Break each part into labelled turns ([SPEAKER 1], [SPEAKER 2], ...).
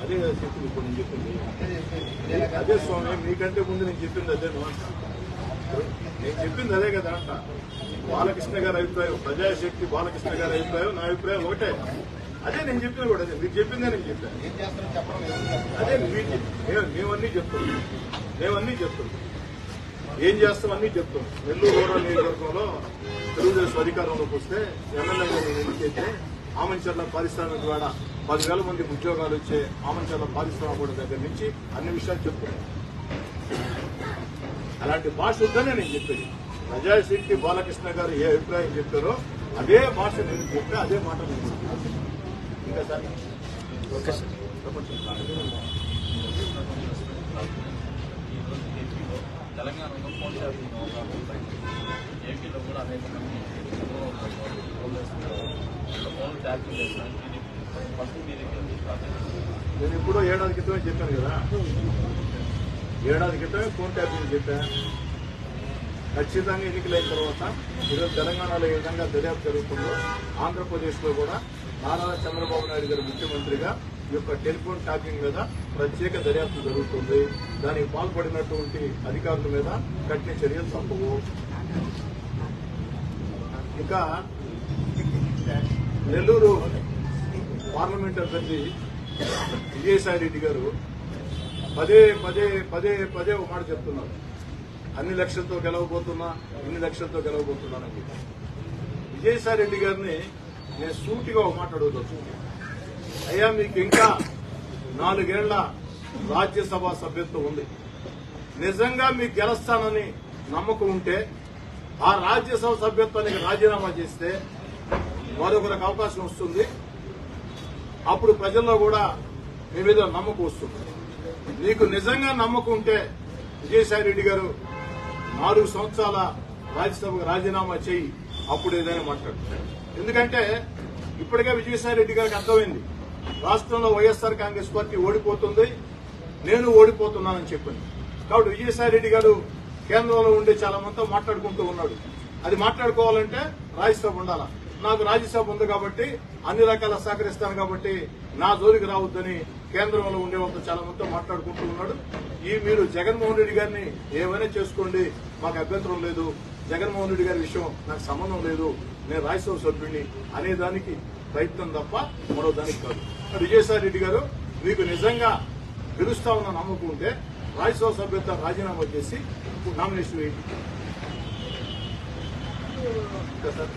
[SPEAKER 1] అదే కదా చెప్పింది ఇప్పుడు నేను చెప్పింది.
[SPEAKER 2] అదే
[SPEAKER 1] స్వామి మీకంటే ముందు నేను చెప్పింది అదే. నేను చెప్పింది అదే కదా అంట. బాలకృష్ణ గారి అభిప్రాయం ప్రజాశక్తి బాలకృష్ణ గారి అభిప్రాయం నా అభిప్రాయం ఒకటే. అదే నేను చెప్పింది కూడా అదే. మీరు చెప్పిందే నేను చెప్పాను. అదే మీరు మేమన్నీ చెప్తున్నాం. మేమన్నీ చెప్తున్నాం. ఏం చేస్తాం అన్నీ చెప్తాం. నెల్లూరు రూరల్ నియోజకవర్గంలో తెలుగుదేశం అధికారంలోకి వస్తే ఎమ్మెల్యేగా నేను ఎన్నికైతే ఆమంచర్ల పారిశ్రామిక వేడ పదివేల మంది ఉద్యోగాలు వచ్చే ఆమంచర్ల పారిశ్రామిక దగ్గర నుంచి అన్ని విషయాలు చెప్తున్నాం. అలాంటి భాష వద్దనే నేను చెప్పేది. ప్రజాశక్తి బాలకృష్ణ గారు ఏ అభిప్రాయం చెప్పారో అదే భాష నేను చెప్పా అదే మాట నేను. ఇంకా సార్. Okay sir. తెలంగాణ ఒక
[SPEAKER 3] తెలంగాణలో పోటీ ఏపీలో కూడా అనేక మంది ఫోన్ చేస్తున్నారు ఇలా ఫస్ట్ మీ దగ్గర
[SPEAKER 1] నేను ఎప్పుడో ఏడాది క్రితమే చెప్పాను కదా. ఏడాది క్రితమే ఫోన్ ట్యాపింగ్ చెప్పాను ఖచ్చితంగా ఎన్నికలైన తర్వాత ఈరోజు తెలంగాణలో ఏ విధంగా దర్యాప్తు జరుగుతుందో ఆంధ్రప్రదేశ్లో కూడా నారా చంద్రబాబు నాయుడు గారు ముఖ్యమంత్రిగా యొక్క టెలిఫోన్ ట్యాపింగ్ మీద ప్రత్యేక దర్యాప్తు జరుగుతుంది. దానికి పాల్పడినటువంటి అధికారుల మీద కఠిన చర్యలు తప్పవు. ఇంకా నెల్లూరు పార్లమెంట్ అభ్యర్థి విజయసాయి రెడ్డి గారు పదే పదే పదే పదే ఒక మాట చెప్తున్నారు. అన్ని లక్షలతో గెలవబోతున్నా ఇన్ని లక్షలతో గెలవబోతున్నానని. చెప్పి విజయసాయి రెడ్డి గారిని నేను సూటిగా ఒక మాట అడుగుతాను అయ్యా మీకు ఇంకా నాలుగేళ్ళ రాజ్యసభ సభ్యత్వం ఉంది. నిజంగా మీకు గెలుస్తానని నమ్మకం ఉంటే ఆ రాజ్యసభ సభ్యత్వానికి రాజీనామా చేస్తే మరొకరికి అవకాశం వస్తుంది. అప్పుడు ప్రజల్లో కూడా మీ మీద నమ్మకం వస్తుంది. మీకు నిజంగా నమ్మకం ఉంటే విజయసాయి రెడ్డి గారు నాలుగు సంవత్సరాల రాజ్యసభకు రాజీనామా చేయి అప్పుడు ఏదైనా మాట్లాడు. ఎందుకంటే ఇప్పటికే విజయసాయి రెడ్డి గారికి అర్థమైంది. రాష్ట్రంలో వైఎస్ఆర్ కాంగ్రెస్ పార్టీ ఓడిపోతుంది నేను ఓడిపోతున్నానని చెప్పింది. కాబట్టి విజయసాయి రెడ్డి గారు కేంద్రంలో ఉండే చాలా మందితో మాట్లాడుకుంటూ ఉన్నాడు. అది మాట్లాడుకోవాలంటే రాజ్యసభ ఉండాలా. నాకు రాజ్యసభ ఉంది కాబట్టి అన్ని రకాల సహకరిస్తాను కాబట్టి నా జోలికి రావద్దని కేంద్రంలో ఉండే వాళ్ళతో చాలా మందితో మాట్లాడుకుంటూ ఉన్నాడు. ఈ మీరు జగన్మోహన్ రెడ్డి గారిని ఏమైనా చేసుకోండి మాకు అభ్యంతరం లేదు. జగన్మోహన్ రెడ్డి గారి విషయం నాకు సంబంధం లేదు. నేను రాజ్యసభ సభ్యుడిని అనేదానికి ప్రయత్నం తప్ప మరో దానికి కాదు. విజయసాయి రెడ్డి గారు మీకు నిజంగా గెలుస్తా ఉన్న నమ్మకం ఉంటే రాజ్యసభ సభ్యత్వం రాజీనామా చేసి నామినేషన్ వేయండి. సార్?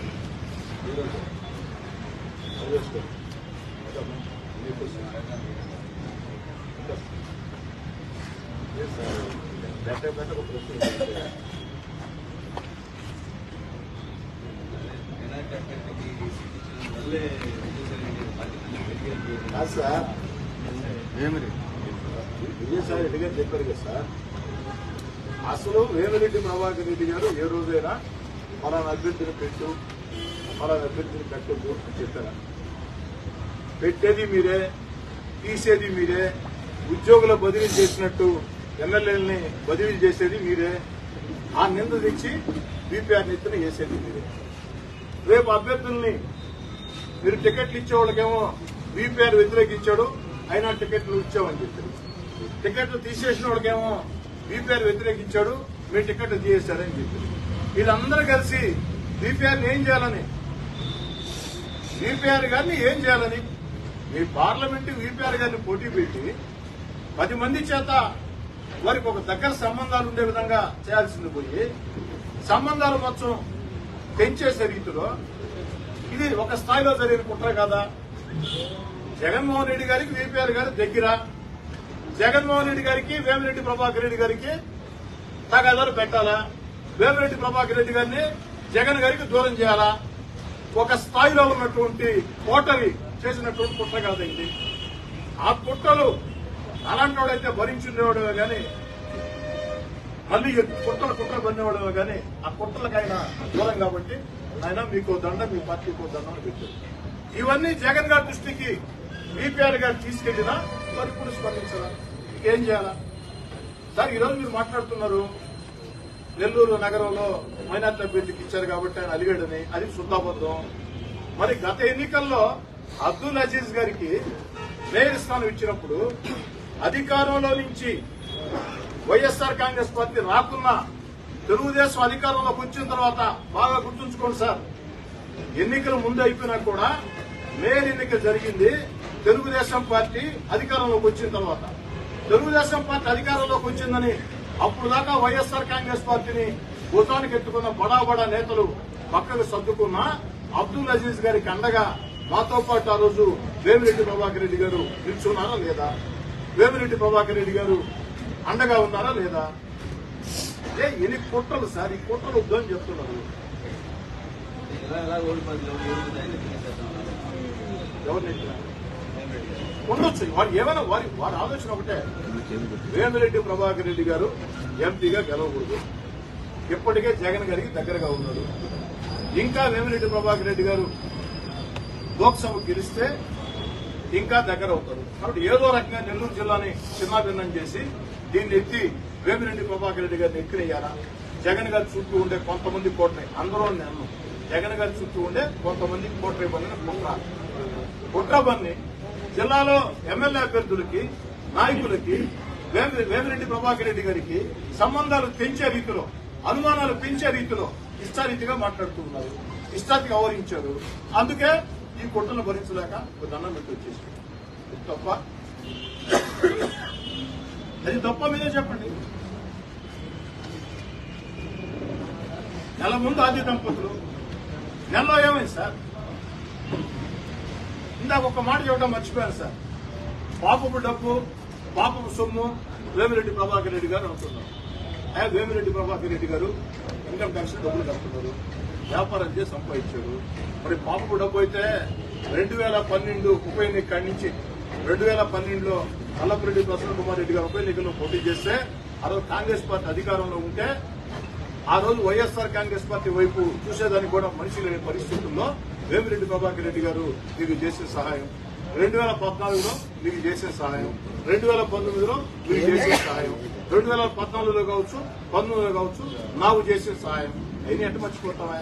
[SPEAKER 1] బెటర్ బెటర్ ఒక ప్రశ్న కాదు సార్. విజయసాయి రెడ్డి గారు చెప్పారు కదా సార్. అసలు వేమిరెడ్డి ప్రభాకర్ రెడ్డి గారు ఏ రోజైనా పలానా అభ్యర్థిని పెట్టు పలానా అభ్యర్థిని పెట్టద్దు అని చెప్పారా. పెట్టేది మీరే తీసేది మీరే ఉద్యోగుల బదిలీ చేసినట్టు ఎమ్మెల్యేలని బదిలీ చేసేది మీరే ఆ నింద తెచ్చి బీపీఆర్ నెత్తిన వేసేది మీరే. రేపు అభ్యర్థుల్ని మీరు టికెట్లు ఇచ్చే వాళ్ళకేమో బీపీఆర్ వ్యతిరేకించాడు అయినా టికెట్లు ఇచ్చామని చెప్పారు టికెట్లు తీసేసిన వాడికేమో బీపీఆర్ వ్యతిరేకించాడు మీ టికెట్లు తీసేశారని చెప్పారు వీళ్ళందరూ కలిసి బీపీఆర్ ఏం చేయాలని? బీపీఆర్ గారిని ఏం చేయాలని? మీ పార్లమెంటు వీపీఆర్ గారిని పోటీ పెట్టి పది మంది చేత వారికి ఒక దగ్గర సంబంధాలు ఉండే విధంగా చేయాల్సింది పోయి సంబంధాలు మొత్తం పెంచేసే రీతిలో ఇది ఒక స్థాయిలో జరిగిన కుట్ర కదా? జగన్మోహన్ రెడ్డి గారికి వీపీఆర్ గారి దగ్గర. జగన్మోహన్ రెడ్డి గారికి వేమిరెడ్డి ప్రభాకర్ రెడ్డి గారికి తగాదాలు పెట్టాలా? వేమిరెడ్డి ప్రభాకర్ రెడ్డి గారిని జగన్ గారికి దూరం చేయాలా? ఒక స్థాయిలో ఉన్నటువంటి కోటరి చేసినటువంటి కుట్ర కాదండి ఆ కుట్రలు అలాంటివాడైతే వాడైతే కానీ మళ్ళీ కుట్రలు కుట్ర పడినవాడే కానీ ఆ కుట్రలకు ఆయన దూరం కాబట్టి ఆయన మీకు దండం మీ పార్టీకి దండం పెట్టారు ఇవన్నీ జగన్ గారి దృష్టికి బీపీఆర్ గారు తీసుకెళ్ళినా మరి ఇప్పుడు స్పందించరా ఏం చేయాలా? సార్ ఈరోజు మీరు మాట్లాడుతున్నారు. నెల్లూరు నగరంలో మైనార్టీ అభ్యర్థికి ఇచ్చారు కాబట్టి ఆయన అలిగాడని అది శుద్ధాబద్ధం. మరి గత ఎన్నికల్లో అబ్దుల్ అజీజ్ గారికి మేయర్ స్థానం ఇచ్చినప్పుడు అధికారంలో నుంచి వైఎస్ఆర్ కాంగ్రెస్ పార్టీ రాకున్నా తెలుగుదేశం అధికారంలోకి వచ్చిన తర్వాత బాగా గుర్తుంచుకోండి సార్. ఎన్నికలు ముందు అయిపోయినా కూడా మేయర్ ఎన్నిక జరిగింది తెలుగుదేశం పార్టీ అధికారంలోకి వచ్చిన తర్వాత. తెలుగుదేశం పార్టీ అధికారంలోకి వచ్చిందని అప్పుడు దాకా వైఎస్ఆర్ కాంగ్రెస్ పార్టీని భూతానికి ఎత్తుకున్న బడా బడా నేతలు పక్కకు సర్దుకున్న అబ్దుల్ అజీజ్ గారికి అండగా మాతో పాటు ఆ రోజు వేమిరెడ్డి ప్రభాకర్ రెడ్డి గారు నిల్చున్నారా లేదా? వేమిరెడ్డి ప్రభాకర్ రెడ్డి గారు అండగా ఉన్నారా లేదా? ఏ ఎన్ని కుట్రలు సార్ ఈ కుట్రలు వద్దు అని చెప్తున్నారు. ఎవరు నెట్టినారు? ఉండొచ్చు. వారు ఏమైనా వారి వారి ఆలోచన ఒకటే. వేమిరెడ్డి ప్రభాకర్ రెడ్డి గారు ఎంపీగా గెలవకూడదు. ఇప్పటికే జగన్ గారికి దగ్గరగా ఉన్నాడు ఇంకా వేమిరెడ్డి ప్రభాకర్ రెడ్డి గారు లోక్సభ గెలిస్తే ఇంకా దగ్గర అవుతారు. కాబట్టి ఏదో రకంగా నెల్లూరు జిల్లాని చిన్నాభిన్నం చేసి దీన్ని ఎత్తి వేమిరెడ్డి ప్రభాకర్ రెడ్డి గారిని ఎక్కినేయాలా జగన్ గారి చుట్టూ ఉండే కొంతమంది కోటని అందరూ నేను జగన్ గారి చుట్టూ ఉండే కొంతమంది కోటరీ బండిని కుట్ర కుట్ర జిల్లాలో ఎమ్మెల్యే అభ్యర్థులకి నాయకులకి వేమిరెడ్డి ప్రభాకర్ రెడ్డి గారికి సంబంధాలు పెంచే రీతిలో అనుమానాలు పెంచే రీతిలో ఇష్టారీతిగా మాట్లాడుతూ ఉన్నారు. ఇష్టానికి వ్యవహరించారు. అందుకే ఈ కుట్రను భరించలేక ఒక దండం పెట్టి వచ్చేసి తప్ప అది తప్ప మీరే చెప్పండి. నెల ముందు ఆది దంపతులు నెలలో ఏమైంది సార్? ఇందాక ఒక మాట చెప్పడం మర్చిపోయాను సార్. పాపపు డబ్బు పాపపు సొమ్ము వేమిరెడ్డి ప్రభాకర్ రెడ్డి గారు అనుకున్నారు ఆ వేమిరెడ్డి ప్రభాకర్ రెడ్డి గారు ఇన్కమ్ ట్యాక్స్ డబ్బులు కడుతున్నారు. వ్యాపారం చేసి సంపాదించారు. మరి పాపపు డబ్బు అయితే రెండు వేల పన్నెండు ఉప ఎన్నిక నుంచి రెండు వేల పన్నెండులో కల్లపురెడ్డి ప్రసన్న కుమార్ రెడ్డి గారు ఉప ఎన్నికల్లో పోటీ చేస్తే ఆ రోజు కాంగ్రెస్ పార్టీ అధికారంలో ఉంటే ఆ రోజు వైఎస్ఆర్ కాంగ్రెస్ పార్టీ వైపు చూసేదానికి కూడా మనిషి లేని పరిస్థితుల్లో వేమిరెడ్డి ప్రభాకర్ రెడ్డి గారు మీకు చేసిన సహాయం. రెండు వేల పద్నాలుగులో మీకు చేసిన సహాయం. రెండు వేల పంతొమ్మిదిలో మీకు చేసిన సహాయం. రెండు వేల పద్నాలుగులో కావచ్చు పంతొమ్మిదిలో కావచ్చు నాకు చేసిన సహాయం. అయినా ఎట్ట మర్చిపోతావా?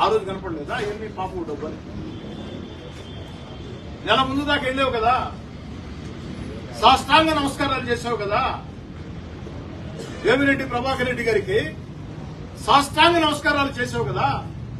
[SPEAKER 1] ఆ రోజు కనపడలేదా? ఎన్ని పాపం డబ్బు అని నెల ముందు దాకా వెళ్ళావు కదా? సాష్టాంగ నమస్కారాలు చేసావు కదా? వేమిరెడ్డి ప్రభాకర్ రెడ్డి గారికి సాష్టాంగ నమస్కారాలు చేసావు కదా?